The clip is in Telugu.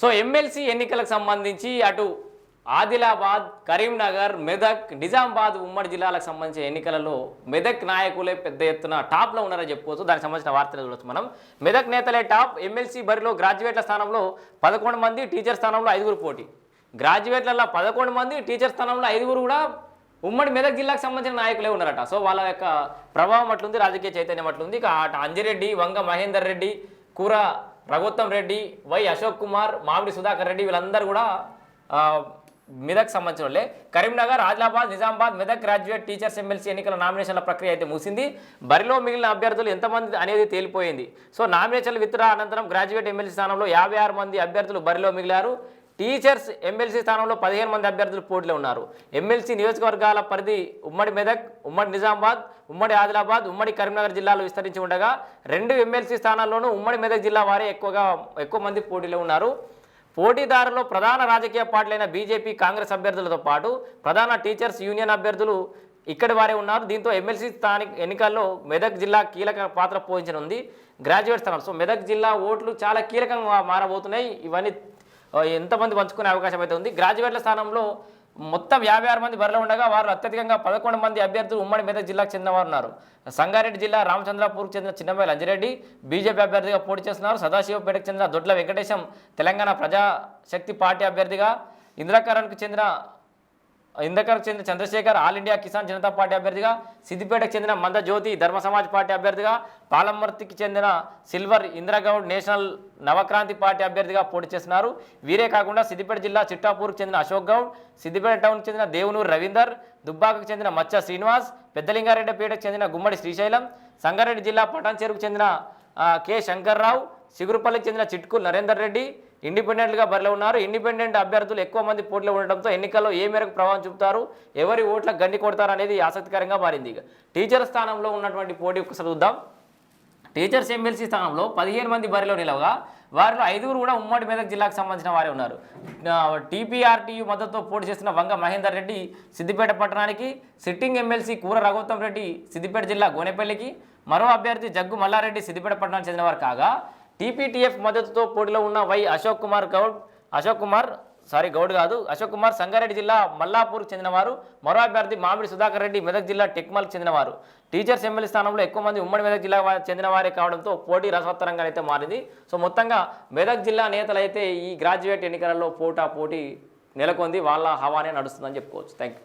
సో ఎమ్మెల్సీ ఎన్నికలకు సంబంధించి అటు ఆదిలాబాద్ కరీంనగర్ మెదక్ నిజామాబాద్ ఉమ్మడి జిల్లాలకు సంబంధించిన ఎన్నికలలో మెదక్ నాయకులే పెద్ద ఎత్తున టాప్లో ఉన్నారని చెప్పుకోవచ్చు. దానికి సంబంధించిన వార్తలు చూడొచ్చు మనం. మెదక్ నేతలే టాప్ ఎమ్మెల్సీ బరిలో గ్రాడ్యుయేట్ల స్థానంలో పదకొండు మంది టీచర్ స్థానంలో ఐదుగురు పోటీ. గ్రాడ్యుయేట్లలో పదకొండు మంది టీచర్ స్థానంలో ఐదుగురు కూడా ఉమ్మడి మెదక్ జిల్లాకు సంబంధించిన నాయకులే ఉన్నారట. సో వాళ్ళ యొక్క ప్రభావం అట్లుంది రాజకీయ చైతన్యం అట్లుంది. ఇక అటు అంజిరెడ్డి వంగ మహేందర్ రెడ్డి కూర రఘుత్తం రెడ్డి వై అశోక్ కుమార్ మామిడి సుధాకర్ రెడ్డి వీళ్ళందరూ కూడా మెదక్ సంబంధించిన వాళ్ళే Karimnagar Adilabad Nizamabad Medak graduate teachers MLC ఎన్నికల నామినేషన్ల ప్రక్రియ అయితే ముగిసింది. బరిలో మిగిలిన అభ్యర్థులు ఎంతమంది అనేది తేలిపోయింది. సో నామినేషన్ల విత్డ్రా అనంతరం గ్రాడ్యుయేట్ ఎమ్మెల్సీ స్థానంలో యాభై ఆరు మంది అభ్యర్థులు బరిలో మిగిలారు. టీచర్స్ ఎమ్మెల్సీ స్థానంలో పదిహేను మంది అభ్యర్థులు పోటీలో ఉన్నారు. ఎమ్మెల్సీ నియోజకవర్గాల పరిధి ఉమ్మడి మెదక్ ఉమ్మడి నిజామాబాద్ ఉమ్మడి ఆదిలాబాద్ ఉమ్మడి కరీంనగర్ జిల్లాలో విస్తరించి ఉండగా రెండు ఎమ్మెల్సీ స్థానాల్లోనూ ఉమ్మడి మెదక్ జిల్లా వారే ఎక్కువగా ఎక్కువ మంది పోటీలో ఉన్నారు. పోటీదారులో ప్రధాన రాజకీయ పార్టీలైన బీజేపీ కాంగ్రెస్ అభ్యర్థులతో పాటు ప్రధాన టీచర్స్ యూనియన్ అభ్యర్థులు ఇక్కడి వారే ఉన్నారు. దీంతో ఎమ్మెల్సీ స్థానిక ఎన్నికల్లో మెదక్ జిల్లా కీలక పాత్ర పోషించనుంది. గ్రాడ్యుయేట్ స్థానం. సో మెదక్ జిల్లా ఓట్లు చాలా కీలకంగా మారబోతున్నాయి. ఇవన్నీ ఎంతమంది పంచుకునే అవకాశం అయితే ఉంది. గ్రాడ్యుయేట్ల స్థానంలో మొత్తం యాభై ఆరు మంది బరిలో ఉండగా వారు అత్యధికంగా పదకొండు మంది అభ్యర్థులు ఉమ్మడి మెదక్ జిల్లాకు చెందినవారు ఉన్నారు సంగారెడ్డి జిల్లా రామచంద్రపూర్కు చెందిన చిన్నబాయి అంజిరెడ్డి బీజేపీ అభ్యర్థిగా పోటీ చేస్తున్నారు. సదాశివపేటకు చెందిన దొడ్ల వెంకటేశం తెలంగాణ ప్రజాశక్తి పార్టీ అభ్యర్థిగా ఇందిరాకరణ్కు చెందిన ఇందకర్ చెందిన Chandrashekar all India Kisan Janata party అభ్యర్థిగా సిద్దిపేటకు చెందిన మంద జ్యోతి ధర్మ సమాజ్ పార్టీ అభ్యర్థిగా పాలమర్తికి చెందిన silver Indira Goud national Navakranti party అభ్యర్థిగా పోటీ చేస్తున్నారు. వీరే కాకుండా సిద్దిపేట జిల్లా చిట్టాపూర్కు చెందిన అశోక్ గౌడ్ సిద్దిపేట టౌన్కి చెందిన దేవునూరు రవీందర్ దుబ్బాకకు చెందిన మచ్చ శ్రీనివాస్ పెద్దలింగారెడ్డిపేటకు చెందిన గుమ్మడి శ్రీశైలం సంగారెడ్డి జిల్లా పటాన్ చెరువుకు చెందిన కె శంకర్రావు సిగురుపల్లికి చెందిన చిట్కు నరేందర్ రెడ్డి ఇండిపెండెంట్గా బరిలో ఉన్నారు. ఇండిపెండెంట్ అభ్యర్థులు ఎక్కువ మంది పోటీలో ఉండడంతో ఎన్నికల్లో ఏ మేరకు ప్రభావం చూపుతారు ఎవరి ఓట్లకు గండి కొడతారు అనేది ఆసక్తికరంగా మారింది ఇక. టీచర్ స్థానంలో ఉన్నటువంటి పోటీ ఒకసారి చూద్దాం. టీచర్స్ ఎమ్మెల్సీ స్థానంలో పదిహేను మంది బరిలో నిలవగా వారిలో ఐదుగురు కూడా ఉమ్మడి మెదక్ జిల్లాకు సంబంధించిన వారే ఉన్నారు. టీపీఆర్టీయు మద్దతుతో పోటీ చేస్తున్న వంగ మహేందర్ రెడ్డి సిద్దిపేట పట్టణానికి సిట్టింగ్ ఎమ్మెల్సీ కూర రఘోత్తం రెడ్డి సిద్దిపేట జిల్లా గోనెపల్లికి మరో అభ్యర్థి జగ్గు మల్లారెడ్డి సిద్దిపేట పట్టణానికి చెందినవారు కాగా టీపీటీఎఫ్ మద్దతుతో పోటీలో ఉన్న వై అశోక్ కుమార్ గౌడ్ అశోక్ కుమార్ సారీ గౌడ్ కాదు అశోక్ కుమార్ సంగారెడ్డి జిల్లా మల్లాపూర్కి చెందినవారు. మరో అభ్యర్థి మామిడి సుధాకర్ రెడ్డి మెదక్ జిల్లా టెక్మల్కి చెందినవారు. టీచర్స్ ఎమ్మెల్యే స్థానంలో ఎక్కువ మంది ఉమ్మడి మెదక్ జిల్లా చెందినవారే కావడంతో పోటీ రసవత్తరంగా అయితే మారింది. సో మొత్తంగా మెదక్ జిల్లా నేతలు అయితే ఈ గ్రాడ్యుయేట్ ఎన్నికలలో పోటా పోటీ నెలకొంది. వాళ్ళ హవానే నడుస్తుందని చెప్పుకోవచ్చు. Thank you